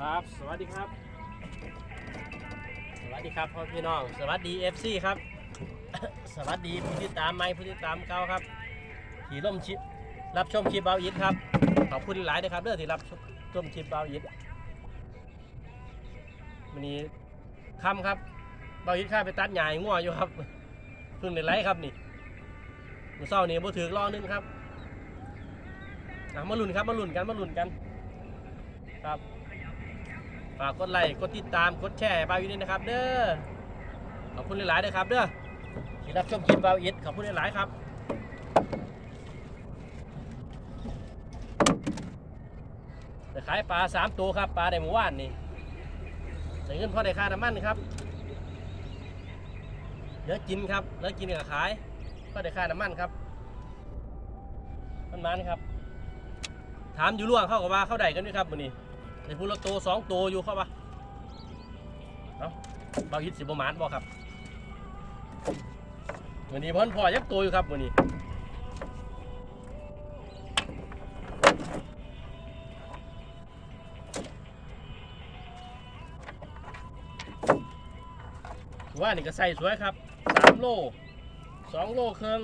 ครับ สวัสดีครับ สวัสดีครับพ่อพี่น้อง สวัสดี FC ครับ สวัสดีผู้ที่ตามไม่ผู้ที่ตามเก่าครับที่ร่มชิปรับชมคลิปเบาอิดครับ ขอบคุณหลายนะครับเด้องที่รับชมคลิปเบาอิดวันนี้ค่ำครับเบาอิดข้าไปตัดใหญ้าให้งัวอยู่ครับเพิ่งในไลฟ์ครับนี่มือเช้านี่บ่ถือรอนึงครับมาลุ้นครับมาลุ้นกันมาลุ้นกัน ครับ ฝากกดไลค์กดติดตามกดแชร์บาวอิดด้วยนะครับ เด้อขอบคุณหลายๆด้วยครับเด้อที่รับชมคลิปบาวอิดขอบคุณหลายๆครับแต่ขายปลาสามตัวครับปลาในหมู่บ้านนี่ใส่เงินพ่อได้ค่าน้ำมันครับเหลือกินครับเหลือกินกับขายพอได้ค่าน้ำมันครับมันมันครับ ถามอยู่ล่วงเข้ากับว่าเข้าได้กันไหมครับวันนี้ ในพูละโตสองตัวอยู่เข้าปะเอ้าเบาฮิตสิบประมาณบ่ครับวันนี้เพิ่นพอยักตัวอยู่ครับวันนี้ว่านี่ก็ใส่สวยครับสามโลสองโลเครื่อง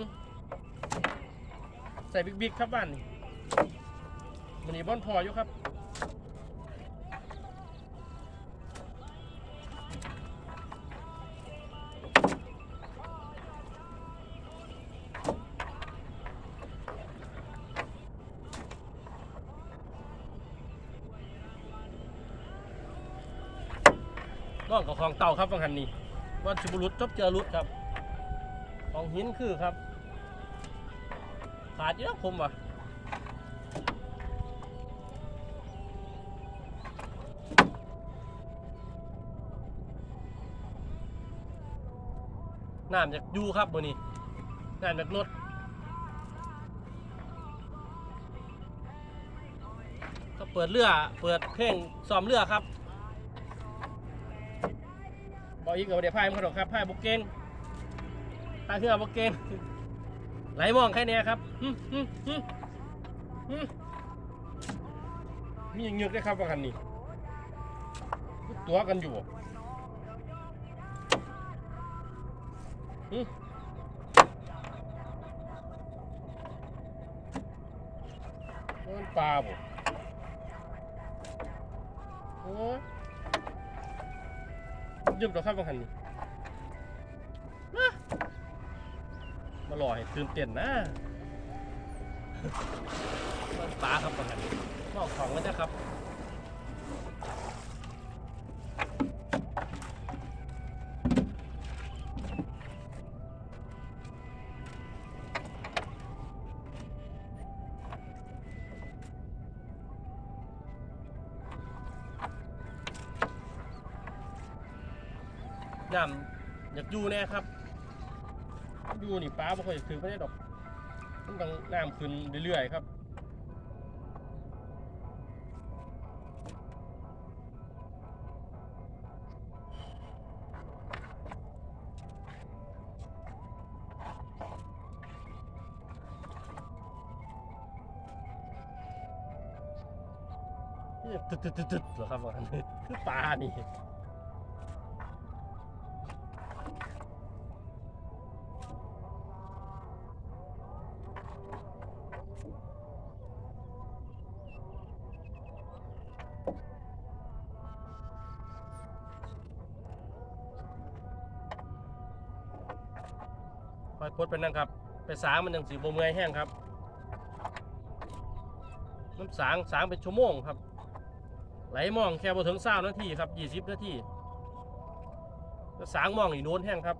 ใส่บิ๊กๆครับบ้านนี่วันนี้บอนพออยู่ครับ น้องกับของเต่าครับบางหันนี่วันชิบุรุษจบเจอรุดครับ ของหินคือครับ ขาดเยอะผมว่ะน้ำจากยูครับบนนี้น้ำจากรถก็เปิดเรือ เปิดเพลงซ้อมเรือครับ บ อกอีกกับเดี๋ยวพายมันขนมครับพายบุกเกงพายเครื่อบุกเกงไหลมองแค่เนี้ยครับมีอย่างเงือกด้ครับว่ากันนี่ตัวกันอยู่มันปลาบ่โอ้ ยืมตัวข้ามบางคันนี่มามาลอยตื่นเต้นนะมันปลาครับบางคันนี่นอกของมันนะครับ น้ำอยากอยู่แน่ครับอยู่นี่ป้าไม่ค่อยถือไม่ได้ดอกมันต้องน้ำขึ้นเรื่อยๆครับตึ๊ดตึ๊ดตึ๊ดเหรอครับว่าคือปลานี่ คอยพดไปนั่งครับ ไปสางมันยังสีบเมื่อยแห้งครับ น้ำสางสางเป็นชั่วโมงครับ ไหลมองแค่บ่ถึงเศร้านาทีครับยี่สิบนาทีแล้วสางมองอีกโน้นแห้งครับ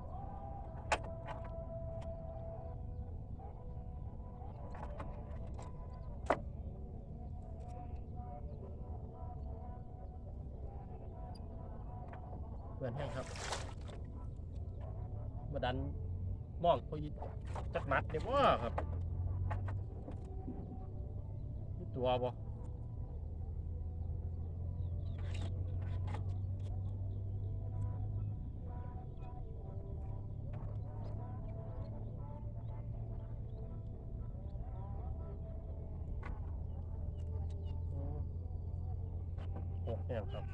เพื่อนแห้งครับมาดัน มองเขาอีกจักมัดเนี่ยว่าครับมีตัวบ่โอ้หกแห้งครับ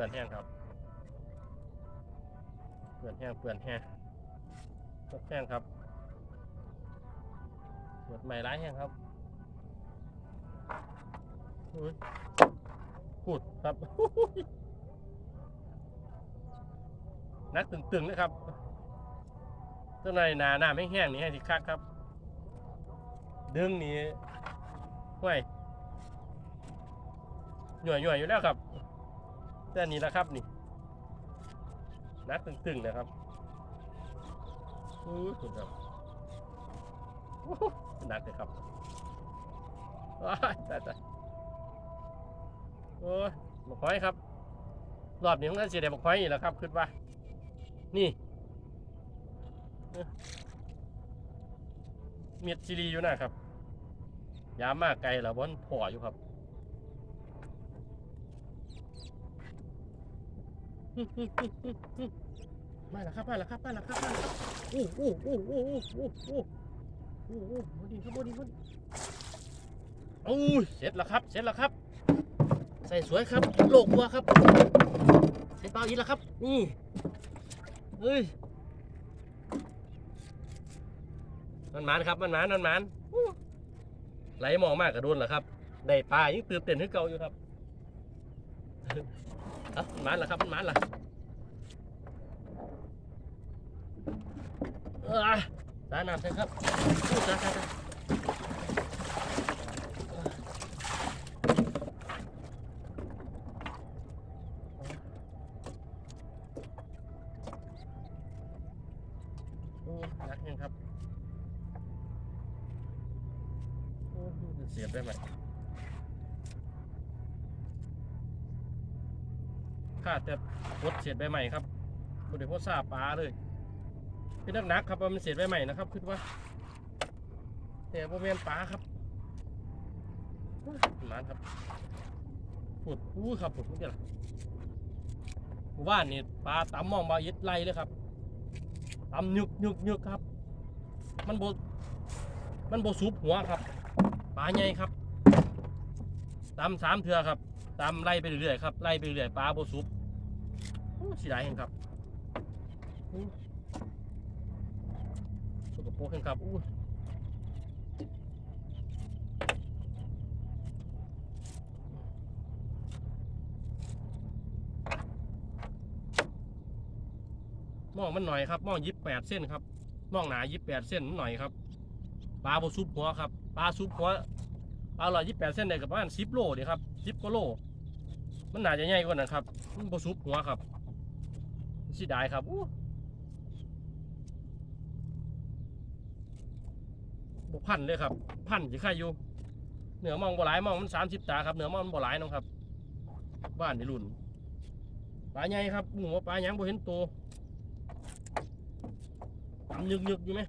ปื่อนแห้งครับ เปื่อนแห้งเปื่อนแห้งตกแห้งครับเปื่อนใหม่ร้ายแห้งครับอุ้ยพูดครับนักตึงๆเลยครับเจ้าในนาหน้าไม่แห้งนี่ให้สิคักครับ ดึงนี่ห่วยหน่วยหน่วยๆอยู่แล้วครับ แต่นี้แหละครับนี่นัดตึงๆนะครับอู้หูครับหนักเลยครับว้าตายตายโอ้ยบักหอยครับรอบนี้ผมก็เสียดายบักหอยอีกแล้วครับคิดว่า นี่เอ้อเมียดซีรีอยู่นะครับยามมากไกลแล้วบนพ่ออยู่ครับ มาแล้วครับมาแล้วครับมาแล้วครับมาแล้วครับโอ้โอ้โอ้โอ้โอ้โอ้โอ้โอ้โอ้โหดีครับโดีครับโอ้ยเสร็จแล้วครับ เสร็จแล้วครับ ใส่สวยครับโลกวัวครับเสร็จเปล่าอีกแล้วครับ นี่เฮ้ยมันมานครับมันมานมันมานไหลมองมากกระโดนเหรอครับ ได้ปลายังตื่นเต้นขึ้นเก่าอยู่ครับ เอ้ามันหมานเหรอครับมันหมานเหรอเออตาน้ำใช่ครับอู้ตาตานักยังครับ เสียบได้ไหมาดแต่รถเสียบใบใหม่ครับบริโภคซาปลาเลยเป็นนักนักครับมันเสียไปใหม่นะครับคิดว่าแต่โมเมนปลาครับมานครับปุดอู้ครับปุดนี่แหละหมู่บ้านนี่ปลาตำมองบายิดไล่เลยครับตำยุกยุกยุกครับ มันโบมันโบสุบหัวครับปลาใหญ่ครับตำสามเถื่อครับตำไล่ไปเรื่อยๆครับไล่ไปเรื่อยปลาโบสุบ อู้เสียดาเห็นครับสกปรกขึ้นครับอู้มองมันหน่อยครับมองยิบแปดเส้นครับมองหนายิบแปดเส้นมันหน่อยครับปลาโบซุปหัวครับปลาซุปหัวปลาลอยยิบแปดเส้นได้กับประมาณสิบโลเดียครับสิบกว่าโล มันหนาจะใหญ่กว่านั้นครับมันบซุปหัวครับ สิได้ครับอู้บกพันเลยครับ พันสิใครอยู่ เหนือมองบ่หลายมองมันสามสิบตาครับเหนือมองมันบ่หลายน้องครับ บ้านในรุ่นปลาใหญ่ครับหมูว่าปลาหยังบ่เห็นโตวตำยึกยึกอยู่ไหม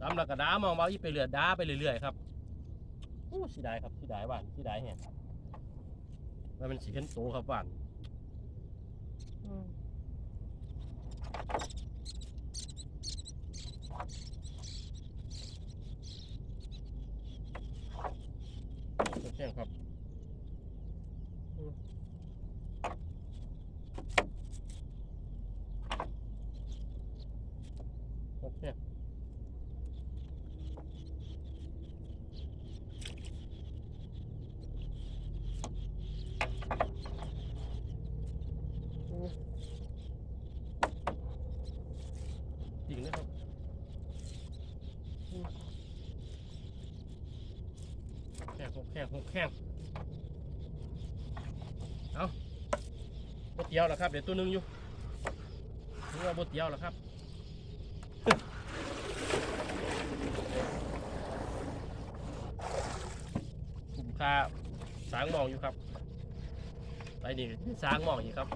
ตำแล้วก็ดามองเบาอีไปเรื่อยดาไปเรื่อยๆครับโอ้สิได้ครับสิได้บ้านสิได้แฮะแล้วมันสิเห็นโตครับบ้านอืมแข่ง ครับโอเคจริงนะครับอืม แข่งหกแห้งเอาบดเตียวแล้วครับเดี๋ยวตัวนึงอยู่นี่ว่าบดเตียวแล้วครับคุ้มค่าสางมองอยู่ครับไปนี่สางมองอยู่ครับ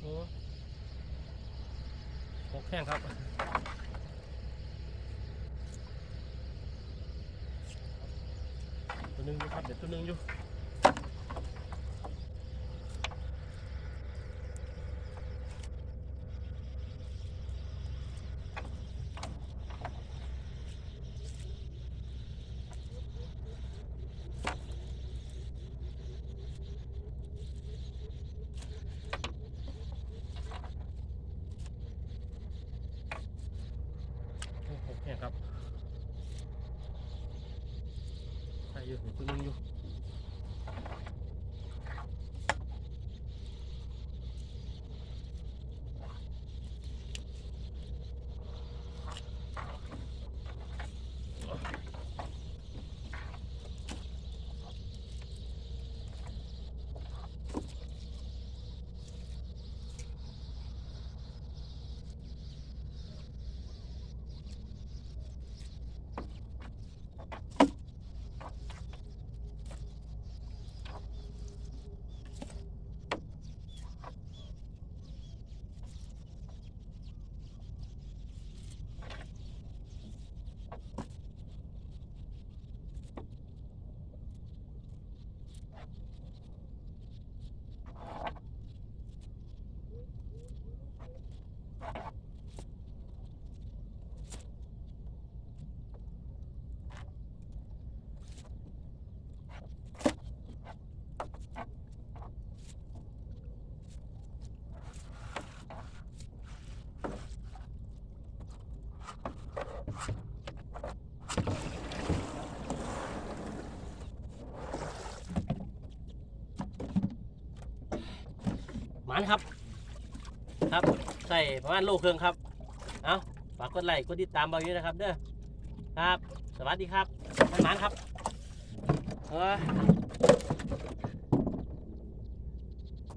โอ้หก แห้งครับตัวหนึงอยู่ครับเดี๋ยวตัวหนึงอยู่ โอเคครับใช่ อยู่เดี๋ยวตัวหนึงอยู่ านครับ ครับใส่ประมาณโลครึ่งครับ เอาฝากกดไลค์กดติดตามเบาอยู่นะครับเด้อครับ สวัสดีครับหมานครับเออ